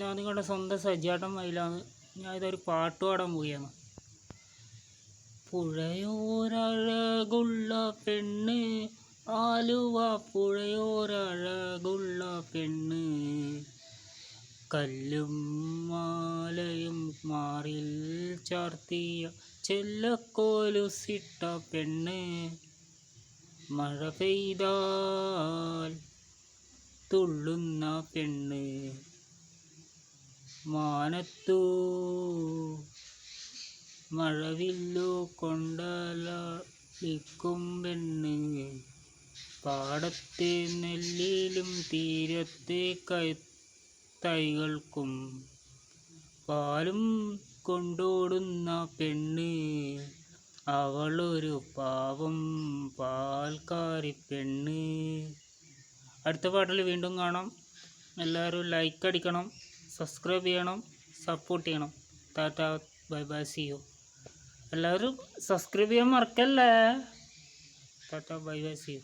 ഞാൻ നിങ്ങളുടെ സ്വന്തം സജ്ജാട്ടം മയിലാണ് ഞാൻ ഇതൊരു പാട്ട് പാടാൻ പോവുകയാണ്. പുഴയോരഴകുള്ള പെണ്ണ് ആലുവ പുഴയോരഴകുള്ള പെണ്ണ്. കല്ലും മാലയും മാറിൽ ചാർത്തിയ ചെല്ലക്കോലുസിട്ട പെണ്ണ്. മഴ പെയ്താൽ തുള്ളുന്ന പെണ്ണ്. മാനത്തു. മഴവില്ലു കൊണ്ടലിക്കും പെണ്ണ്. പാടത്തെ നെല്ലിലും തീരത്തെ കൈ തൈകൾക്കും പാലും കൊണ്ടോടുന്ന പെണ്ണ്. അവളൊരു പാവം പാൽക്കാരി പെണ്ണ്. അടുത്ത പാട്ടിൽ വീണ്ടും കാണാം. എല്ലാവരും ലൈക്ക് അടിക്കണം. സബ്സ്ക്രൈബ് ചെയ്യണം സപ്പോർട്ട് ചെയ്യണം. Tata bye bye see you എല്ലാവരും സബ്സ്ക്രൈബ് ചെയ്യാൻ മറക്കല്ലേ? Tata bye bye see you